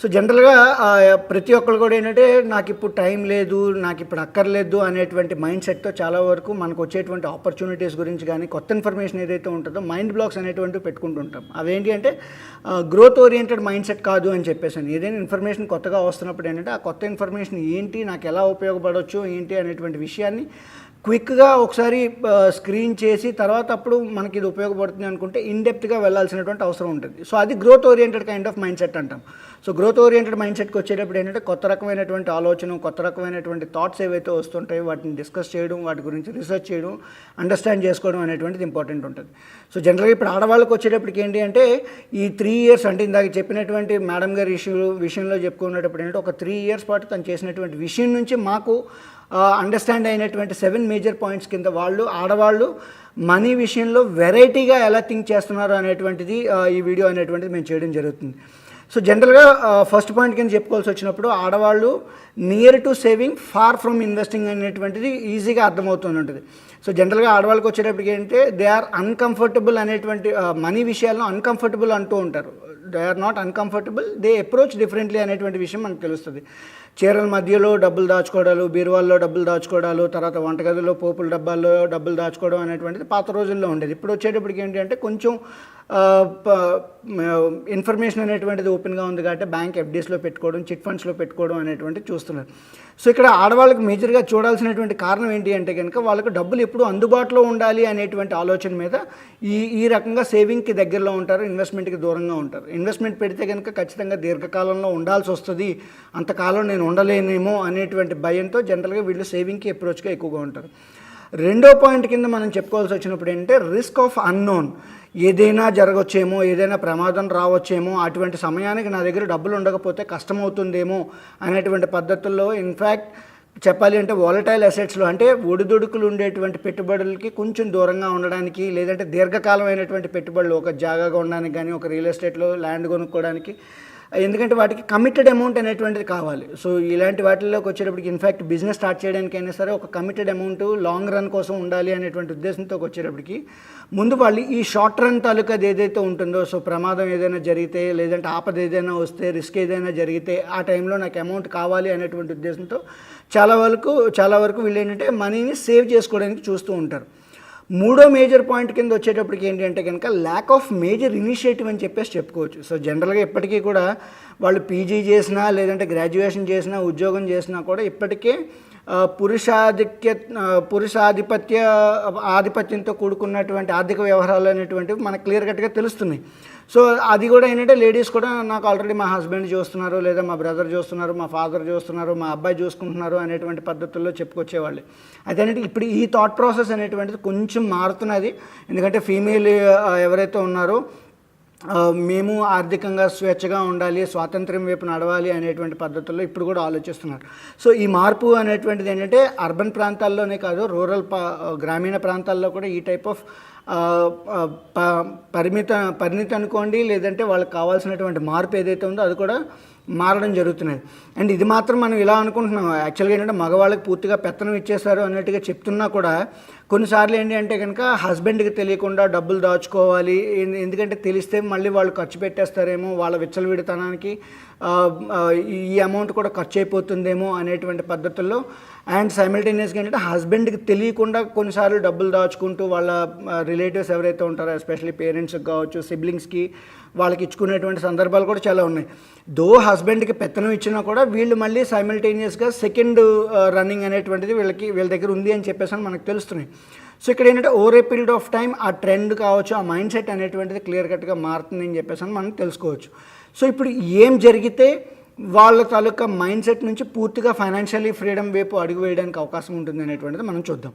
So జనరల్గా ప్రతి ఒక్కరు కూడా ఏంటంటే నాకు ఇప్పుడు టైం లేదు నాకు ఇప్పుడు అక్కర్లేదు అనేటువంటి మైండ్ సెట్తో చాలా వరకు మనకు వచ్చేటువంటి ఆపర్చునిటీస్ గురించి కానీ కొత్త ఇన్ఫర్మేషన్ ఏదైతే ఉంటుందో మైండ్ బ్లాక్స్ అనేటువంటివి పెట్టుకుంటుంటాం. అవేంటి అంటే గ్రోత్ ఓరియంటెడ్ మైండ్ సెట్ కాదు అని చెప్పేసాను. ఏదైనా ఇన్ఫర్మేషన్ కొత్తగా వస్తున్నప్పుడు ఏంటంటే ఆ కొత్త ఇన్ఫర్మేషన్ ఏంటి నాకు ఎలా ఉపయోగపడవచ్చు ఏంటి అనేటువంటి విషయాన్ని క్విక్గా ఒకసారి స్క్రీన్ చేసి తర్వాత అప్పుడు మనకి ఇది ఉపయోగపడుతుంది అనుకుంటే ఇన్డెప్త్గా వెళ్ళాల్సినటువంటి అవసరం ఉంటుంది. సో అది growth oriented kind of mind set అంటాం. సో గ్రోత్ ఓరియంటెడ్ మైండ్ సెట్కి వచ్చేటప్పుడు ఏంటంటే కొత్త రకమైనటువంటి ఆలోచన కొత్త రకమైనటువంటి థాట్స్ ఏవైతే వస్తుంటాయో వాటిని డిస్కస్ చేయడం వాటి గురించి రీసెర్చ్ చేయడం అండర్స్టాండ్ చేసుకోవడం అనేటువంటిది ఇంపార్టెంట్ ఉంటుంది. సో జనరల్గా ఇప్పుడు ఆడవాళ్ళకి వచ్చేటప్పటికి ఏంటి అంటే ఈ త్రీ ఇయర్స్ అంటే ఇందాక చెప్పినటువంటి మేడం గారి ఇష్యూ విషయంలో చెప్పుకునేటప్పుడు ఏంటంటే ఒక త్రీ ఇయర్స్ పాటు తను చేసినటువంటి విషయం నుంచి మాకు అండర్స్టాండ్ అయినటువంటి సెవెన్ మేజర్ పాయింట్స్ కింద వాళ్ళు ఆడవాళ్ళు మనీ విషయంలో వెరైటీగా ఎలా థింక్ చేస్తున్నారు అనేటువంటిది ఈ వీడియో అనేటువంటిది మేము చేయడం జరుగుతుంది. సో జనరల్గా ఫస్ట్ పాయింట్ కింద చెప్పుకోవాల్సి వచ్చినప్పుడు ఆడవాళ్ళు near to saving far from investing అనేటువంటిది ఈజీగా అర్థమవుతూ ఉంటుంది. సో జనరల్గా ఆడవాళ్ళకి వచ్చేటప్పటికి ఏంటంటే దే ఆర్ అన్కంఫర్టబుల్ అనేటువంటి మనీ విషయాల్లో అన్కంఫర్టబుల్ అంటూ ఉంటారు. They are not uncomfortable they approach differently అనేటువంటి విషయం మనకు తెలుస్తుంది. చీరల మధ్యలో డబ్బులు దాచుకోవడాలు బీరువాల్లో డబ్బులు దాచుకోవడాలు తర్వాత వంటగదిలో పోపుల డబ్బాల్లో డబ్బులు దాచుకోవడం అనేటువంటిది పాత రోజుల్లో ఉండేది. ఇప్పుడు వచ్చేటప్పటికి ఏంటంటే కొంచెం ఇన్ఫర్మేషన్ అనేటువంటిది ఓపెన్గా ఉంది కాబట్టి బ్యాంక్ ఎఫ్డీస్లో పెట్టుకోవడం చిట్ ఫండ్స్లో పెట్టుకోవడం అనేటువంటిది చూస్తున్నారు. సో ఇక్కడ ఆడవాళ్ళకి మేజర్గా చూడాల్సినటువంటి కారణం ఏంటి అంటే కనుక వాళ్ళకు డబ్బులు ఎప్పుడు అందుబాటులో ఉండాలి అనేటువంటి ఆలోచన మీద ఈ ఈ రకంగా సేవింగ్కి దగ్గరలో ఉంటారు ఇన్వెస్ట్మెంట్కి దూరంగా ఉంటారు. ఇన్వెస్ట్మెంట్ పెడితే కనుక ఖచ్చితంగా దీర్ఘకాలంలో ఉండాల్సి వస్తుంది. అంతకాలం నేను ఉండలేనేమో అనేటువంటి భయంతో జనరల్గా వీళ్ళు సేవింగ్కి అప్రోచ్గా ఎక్కువగా ఉంటారు. రెండో పాయింట్ కింద మనం చెప్పుకోవాల్సి వచ్చినప్పుడు ఏంటంటే రిస్క్ ఆఫ్ అన్నోన్. ఏదైనా జరగొచ్చేమో ఏదైనా ప్రమాదం రావచ్చేమో అటువంటి సమయానికి నా దగ్గర డబ్బులు ఉండకపోతే కష్టమవుతుందేమో అనేటువంటి పద్ధతుల్లో ఇన్ఫ్యాక్ట్ చెప్పాలి అంటే వాలటైల్ అసెట్స్లో అంటే ఒడిదుడుకులు ఉండేటువంటి పెట్టుబడులకి కొంచెం దూరంగా ఉండడానికి లేదంటే దీర్ఘకాలమైనటువంటి పెట్టుబడులు ఒక జాగాగా ఉండడానికి కానీ ఒక రియల్ ఎస్టేట్లో ల్యాండ్ కొనుక్కోవడానికి ఎందుకంటే వాటికి కమిటెడ్ అమౌంట్ అనేటువంటిది కావాలి. సో ఇలాంటి వాటిల్లోకి వచ్చేటప్పటికి ఇన్ఫ్యాక్ట్ బిజినెస్ స్టార్ట్ చేయడానికైనా సరే ఒక కమిటెడ్ అమౌంట్ లాంగ్ రన్ కోసం ఉండాలి అనేటువంటి ఉద్దేశంతో వచ్చేటప్పటికి ముందు వాళ్ళు ఈ షార్ట్ రన్ తాలూకాది ఏదైతే ఉంటుందో సో ప్రమాదం ఏదైనా జరిగితే లేదంటే ఆపద ఏదైనా వస్తే రిస్క్ ఏదైనా జరిగితే ఆ టైంలో నాకు అమౌంట్ కావాలి అనేటువంటి ఉద్దేశంతో చాలా వరకు చాలా వరకు వీళ్ళు ఏంటంటే మనీని సేవ్ చేసుకోవడానికి చూస్తూ ఉంటారు. మూడో మేజర్ పాయింట్ కింద వచ్చేటప్పటికి ఏంటి అంటే కనుక ల్యాక్ ఆఫ్ మేజర్ ఇనిషియేటివ్ అని చెప్పేసి చెప్పుకోవచ్చు. సో జనరల్గా ఇప్పటికీ కూడా వాళ్ళు పీజీ చేసినా లేదంటే గ్రాడ్యుయేషన్ చేసినా ఉద్యోగం చేసినా కూడా ఇప్పటికే పురుషాధిక్య పురుషాధిపత్య ఆధిపత్యంతో కూడుకున్నటువంటి ఆర్థిక వ్యవహారాలు అనేటువంటివి మనకు క్లియర్ కట్గా తెలుస్తున్నాయి. సో అది కూడా ఏంటంటే లేడీస్ కూడా నాకు ఆల్రెడీ మా హస్బెండ్ చూస్తున్నారు లేదా మా బ్రదర్ చూస్తున్నారు మా ఫాదర్ చూస్తున్నారు మా అబ్బాయి చూసుకుంటున్నారు అనేటువంటి పద్ధతుల్లో చెప్పుకొచ్చేవాళ్ళు. అయితే ఏంటంటే ఇప్పుడు ఈ థాట్ ప్రాసెస్ అనేటువంటిది కొంచెం మారుతున్నది. ఎందుకంటే ఫీమేల్ ఎవరైతే ఉన్నారో మేము ఆర్థికంగా స్వేచ్ఛగా ఉండాలి స్వాతంత్రం వైపు నడవాలి అనేటువంటి పద్ధతుల్లో ఇప్పుడు కూడా ఆలోచిస్తున్నారు. సో ఈ మార్పు అనేటువంటిది ఏంటంటే అర్బన్ ప్రాంతాల్లోనే కాదు రూరల్ గ్రామీణ ప్రాంతాల్లో కూడా ఈ టైప్ ఆఫ్ ప- పరిమిత పరిణితి అనుకోండి లేదంటే వాళ్ళకి కావాల్సినటువంటి మార్పు ఏదైతే ఉందో అది కూడా మారడం జరుగుతున్నది. అండ్ ఇది మాత్రం మనం ఇలా అనుకుంటున్నాం. యాక్చువల్గా ఏంటంటే మగవాళ్ళకి పూర్తిగా పెత్తనం ఇచ్చేశారు అన్నట్టుగా చెప్తున్నా కూడా కొన్నిసార్లు ఏంటి అంటే కనుక హస్బెండ్కి తెలియకుండా డబ్బులు దాచుకోవాలి. ఎందుకంటే తెలిస్తే మళ్ళీ వాళ్ళు ఖర్చు పెట్టేస్తారేమో వాళ్ళ విచ్చలవిడితనానికి ఈ అమౌంట్ కూడా ఖర్చు అయిపోతుందేమో అనేటువంటి పద్ధతుల్లో అండ్ సైమిల్టేనియస్గా ఏంటంటే హస్బెండ్కి తెలియకుండా కొన్నిసార్లు డబ్బులు దాచుకుంటూ వాళ్ళ రిలేటివ్స్ ఎవరైతే ఉంటారో ఎస్పెషల్లీ పేరెంట్స్కి కావచ్చు సిబ్లింగ్స్కి వాళ్ళకి ఇచ్చుకునేటువంటి సందర్భాలు కూడా చాలా ఉన్నాయి. దో హస్బెండ్కి పెత్తనం ఇచ్చినా కూడా వీళ్ళు మళ్ళీ సైమిల్టేనియస్గా సెకండ్ రన్నింగ్ అనేటువంటిది వీళ్ళకి వీళ్ళ దగ్గర ఉంది అని చెప్పేసి అని మనకు తెలుస్తున్నాయి. సో ఇక్కడ ఏంటంటే over a period of time ఆ ట్రెండ్ కావచ్చు ఆ మైండ్ సెట్ అనేటువంటిది క్లియర్ కట్గా మారుతుందని చెప్పేసి అని మనం తెలుసుకోవచ్చు. సో ఇప్పుడు ఏం జరిగితే వాళ్ళ తాలూకా మైండ్ సెట్ నుంచి పూర్తిగా ఫైనాన్షియల్లీ ఫ్రీడమ్ వైపు అడుగు వేయడానికి అవకాశం ఉంటుంది అనేటువంటిది మనం చూద్దాం.